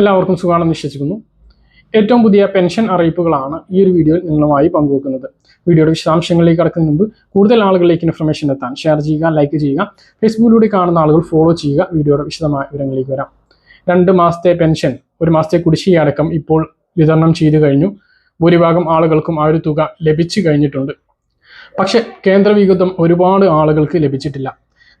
എല്ലാവർക്കും സുഖമാണെന്ന് വിശ്വസിക്കുന്നു. ഏറ്റവും പുതിയ പെൻഷൻ അറിയിപ്പുകളാണ് ഈ ഒരു വീഡിയോയിൽ നിങ്ങളുമായി പങ്കുവെക്കുന്നത്. വീഡിയോയുടെ വിശദാംശങ്ങളിലേക്ക് കടക്കുന്നതിന് മുമ്പ് കൂടുതൽ ആളുകളിലേക്ക് ഇൻഫർമേഷൻ എത്താൻ ഷെയർ ചെയ്യുക ലൈക്ക് ചെയ്യുക ഫേസ്ബുക്കിലൂടെ കാണുന്ന ആളുകൾ ഫോളോ ചെയ്യുക വീഡിയോയുടെ വിശദമായ വിവരങ്ങളിലേക്ക് വരാം. രണ്ട് മാസത്തെ പെൻഷൻ ഒരു മാസത്തെ കുടിശ്ശികയടക്കം ഇപ്പോൾ വിതരണം ചെയ്തു കഴിഞ്ഞു. ഭൂരിഭാഗം ആളുകൾക്കും ആ ഒരു തുക ലഭിച്ചു കഴിഞ്ഞിട്ടുണ്ട്. പക്ഷെ കേന്ദ്ര വിഹിതം ഒരുപാട് ആളുകൾക്ക് ലഭിച്ചിട്ടില്ല.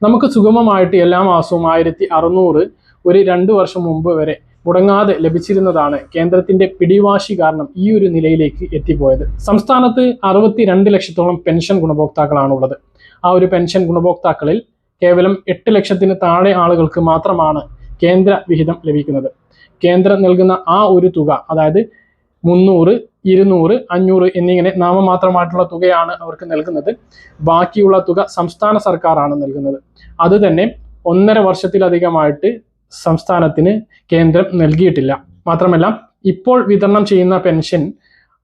നമുക്ക് സുഗമമായിട്ട് എല്ലാ മാസവും ആയിരത്തി അറുന്നൂറ് ഒരു രണ്ട് വർഷം മുമ്പ് വരെ മുടങ്ങാതെ ലഭിച്ചിരുന്നതാണ് കേന്ദ്രത്തിന്റെ പിടിവാശി കാരണം ഈ ഒരു നിലയിലേക്ക് എത്തിപ്പോയത്. സംസ്ഥാനത്ത് അറുപത്തിരണ്ട് ലക്ഷത്തോളം പെൻഷൻ ഗുണഭോക്താക്കളാണുള്ളത്. ആ ഒരു പെൻഷൻ ഗുണഭോക്താക്കളിൽ കേവലം എട്ട് ലക്ഷത്തിന് താഴെ ആളുകൾക്ക് മാത്രമാണ് കേന്ദ്ര വിഹിതം ലഭിക്കുന്നത്. കേന്ദ്രം നൽകുന്ന ആ ഒരു തുക അതായത് മുന്നൂറ് ഇരുന്നൂറ് അഞ്ഞൂറ് എന്നിങ്ങനെ നാമമാത്രമായിട്ടുള്ള തുകയാണ് അവർക്ക് നൽകുന്നത്. ബാക്കിയുള്ള തുക സംസ്ഥാന സർക്കാരാണ് നൽകുന്നത്. അത് തന്നെ ഒന്നര വർഷത്തിലധികമായിട്ട് സംസ്ഥാനത്തിന് കേന്ദ്രം നൽകിയിട്ടില്ല. മാത്രമല്ല ഇപ്പോൾ വിതരണം ചെയ്യുന്ന പെൻഷൻ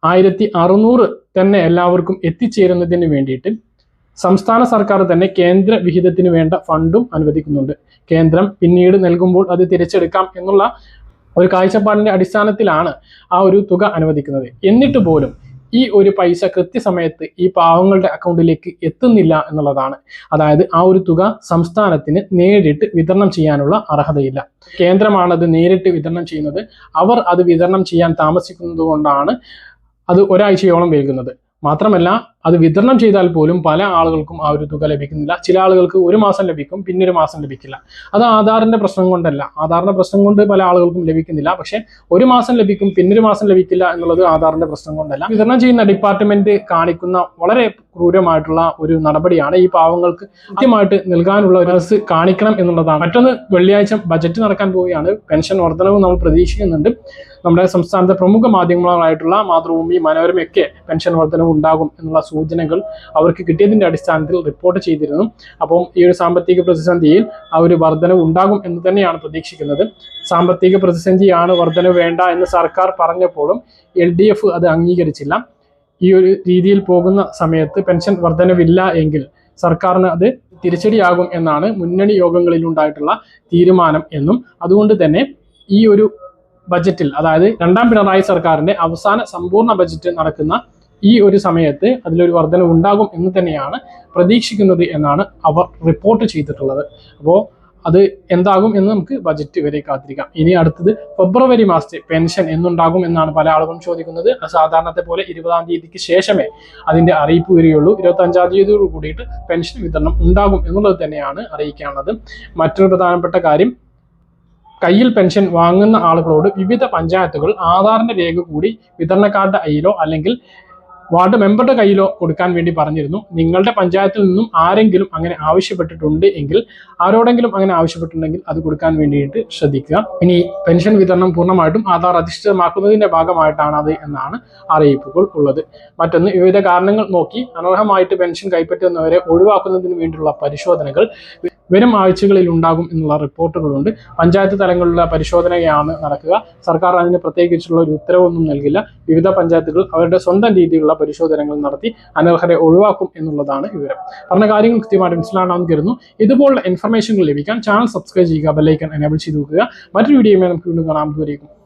ആയിരത്തി അറുന്നൂറ് തന്നെ എല്ലാവർക്കും എത്തിച്ചേരുന്നതിന് വേണ്ടിയിട്ട് സംസ്ഥാന സർക്കാർ തന്നെ കേന്ദ്ര വിഹിതത്തിന് വേണ്ട ഫണ്ടും അനുവദിക്കുന്നുണ്ട്. കേന്ദ്രം പിന്നീട് നൽകുമ്പോൾ അത് തിരിച്ചെടുക്കാം എന്നുള്ള ഒരു കാഴ്ചപ്പാടിന്റെ അടിസ്ഥാനത്തിലാണ് ആ ഒരു തുക അനുവദിക്കുന്നത്. എന്നിട്ട് പോലും ഈ ഒരു പൈസ കൃത്യസമയത്ത് ഈ പാവങ്ങളുടെ അക്കൗണ്ടിലേക്ക് എത്തുന്നില്ല എന്നുള്ളതാണ്. അതായത് ആ ഒരു തുക സംസ്ഥാനത്തിന് നേരിട്ട് വിതരണം ചെയ്യാനുള്ള അർഹതയില്ല. കേന്ദ്രമാണ് അത് നേരിട്ട് വിതരണം ചെയ്യുന്നത്. അവർ അത് വിതരണം ചെയ്യാൻ താമസിക്കുന്നത് കൊണ്ടാണ് അത് ഒരാഴ്ചയോളം വൈകുന്നത്. മാത്രമല്ല അത് വിതരണം ചെയ്താൽ പോലും പല ആളുകൾക്കും ആ ഒരു തുക ലഭിക്കുന്നില്ല. ചില ആളുകൾക്ക് ഒരു മാസം ലഭിക്കും പിന്നെ ഒരു മാസം ലഭിക്കില്ല. അത് ആധാറിന്റെ പ്രശ്നം കൊണ്ടല്ല. ആധാറിന്റെ പ്രശ്നം കൊണ്ട് പല ആളുകൾക്കും ലഭിക്കുന്നില്ല. പക്ഷെ ഒരു മാസം ലഭിക്കും പിന്നെ ഒരു മാസം ലഭിക്കില്ല എന്നുള്ളത് ആധാറിന്റെ പ്രശ്നം കൊണ്ടല്ല. വിതരണം ചെയ്യുന്ന ഡിപ്പാർട്ട്മെന്റ് കാണിക്കുന്ന വളരെ ക്രൂരമായിട്ടുള്ള ഒരു നടപടിയാണ് ഈ പാവങ്ങൾക്ക് കൃത്യമായിട്ട് നൽകാനുള്ള ഒരു മനസ്സ് കാണിക്കണം എന്നുള്ളതാണ്. മറ്റൊന്ന് വെള്ളിയാഴ്ച ബജറ്റ് നടക്കാൻ പോവുകയാണ്. പെൻഷൻ വർധനവ് നമ്മൾ പ്രതീക്ഷിക്കുന്നുണ്ട്. നമ്മുടെ സംസ്ഥാനത്തെ പ്രമുഖ മാധ്യമങ്ങളായിട്ടുള്ള മാതൃഭൂമി മനോരമയൊക്കെ പെൻഷൻ വർധനവ് ഉണ്ടാകും എന്നുള്ള സൂചനകൾ അവർക്ക് കിട്ടിയതിന്റെ അടിസ്ഥാനത്തിൽ റിപ്പോർട്ട് ചെയ്തിരുന്നു. അപ്പം ഈ ഒരു സാമ്പത്തിക പ്രതിസന്ധിയിൽ ആ ഒരു വർധനവ് ഉണ്ടാകും എന്ന് തന്നെയാണ് പ്രതീക്ഷിക്കുന്നത്. സാമ്പത്തിക പ്രതിസന്ധിയാണ് വർധനവ് വേണ്ട എന്ന് സർക്കാർ പറഞ്ഞപ്പോഴും എൽ ഡി എഫ് അത് അംഗീകരിച്ചില്ല. ഈ ഒരു രീതിയിൽ പോകുന്ന സമയത്ത് പെൻഷൻ വർധനവില്ല എങ്കിൽ സർക്കാരിന് അത് തിരിച്ചടിയാകും എന്നാണ് മുന്നണി യോഗങ്ങളിൽ ഉണ്ടായിട്ടുള്ള തീരുമാനം എന്നും. അതുകൊണ്ട് തന്നെ ഈ ഒരു ബജറ്റിൽ അതായത് രണ്ടാം പിണറായി സർക്കാരിന്റെ അവസാന സമ്പൂർണ ബജറ്റ് നടക്കുന്ന ഈ ഒരു സമയത്ത് അതിലൊരു വർധന ഉണ്ടാകും എന്ന് തന്നെയാണ് പ്രതീക്ഷിക്കുന്നത് എന്നാണ് അവർ റിപ്പോർട്ട് ചെയ്തിട്ടുള്ളത്. അപ്പോൾ അത് എന്താകും എന്ന് നമുക്ക് ബജറ്റ് വരെ കാത്തിരിക്കാം. ഇനി അടുത്തത് ഫെബ്രുവരി മാസത്തെ പെൻഷൻ എന്നുണ്ടാകും എന്നാണ് പല ആളുകളും ചോദിക്കുന്നത്. സാധാരണത്തെ പോലെ ഇരുപതാം തീയതിക്ക് ശേഷമേ അതിന്റെ അറിയിപ്പ് വരികയുള്ളൂ. ഇരുപത്തി അഞ്ചാം തീയതിയോട് കൂടിയിട്ട് പെൻഷൻ വിതരണം ഉണ്ടാകും എന്നുള്ളത് തന്നെയാണ് അറിയിക്കാനുള്ളത്. മറ്റൊരു പ്രധാനപ്പെട്ട കാര്യം കയ്യിൽ പെൻഷൻ വാങ്ങുന്ന ആളുകളോട് വിവിധ പഞ്ചായത്തുകൾ ആധാറിന്റെ രേഖ കൂടി വിതരണക്കാരുടെ അയിലോ അല്ലെങ്കിൽ വാർഡ് മെമ്പറുടെ കയ്യിലോ കൊടുക്കാൻ വേണ്ടി പറഞ്ഞിരുന്നു. നിങ്ങളുടെ പഞ്ചായത്തിൽ നിന്നും ആരെങ്കിലും അങ്ങനെ ആവശ്യപ്പെട്ടിട്ടുണ്ട് എങ്കിൽ ആരോടെങ്കിലും അങ്ങനെ ആവശ്യപ്പെട്ടിട്ടുണ്ടെങ്കിൽ അത് കൊടുക്കാൻ വേണ്ടിയിട്ട് ശ്രദ്ധിക്കുക. ഇനി പെൻഷൻ വിതരണം പൂർണമായിട്ടും ആധാർ അധിഷ്ഠിതമാക്കുന്നതിന്റെ ഭാഗമായിട്ടാണ് അത് എന്നാണ് അറിയിപ്പുകൾ ഉള്ളത്. മറ്റൊന്ന് വിവിധ കാരണങ്ങൾ നോക്കി അനർഹമായിട്ട് പെൻഷൻ കൈപ്പറ്റുന്നവരെ ഒഴിവാക്കുന്നതിന് വേണ്ടിയുള്ള പരിശോധനകൾ വരും ആഴ്ചകളിൽ ഉണ്ടാകും എന്നുള്ള റിപ്പോർട്ടുകളുണ്ട്. പഞ്ചായത്ത് തലങ്ങളിലുള്ള പരിശോധനയാണ് നടക്കുക. സർക്കാർ അതിന് പ്രത്യേകിച്ചുള്ള ഒരു ഉത്തരവൊന്നും നൽകില്ല. വിവിധ പഞ്ചായത്തുകൾ അവരുടെ സ്വന്തം രീതിയിലുള്ള പരിശോധനകൾ നടത്തി അനർഹരെ ഒഴിവാക്കും എന്നുള്ളതാണ് വിവരം. പറഞ്ഞ കാര്യങ്ങൾ കൃത്യമായിട്ട് മനസ്സിലാണെന്ന് കരുതുന്നു. ഇതുപോലുള്ള ഇൻഫർമേഷനുകൾ ലഭിക്കാൻ ചാനൽ സബ്സ്ക്രൈബ് ചെയ്യുക ബെല്ലൈക്കൺ എനേബിൾ ചെയ്ത് നോക്കുക മറ്റൊരു വീഡിയോയുമായി നമുക്ക് വീണ്ടും കാണാം. ദൂരേക്കും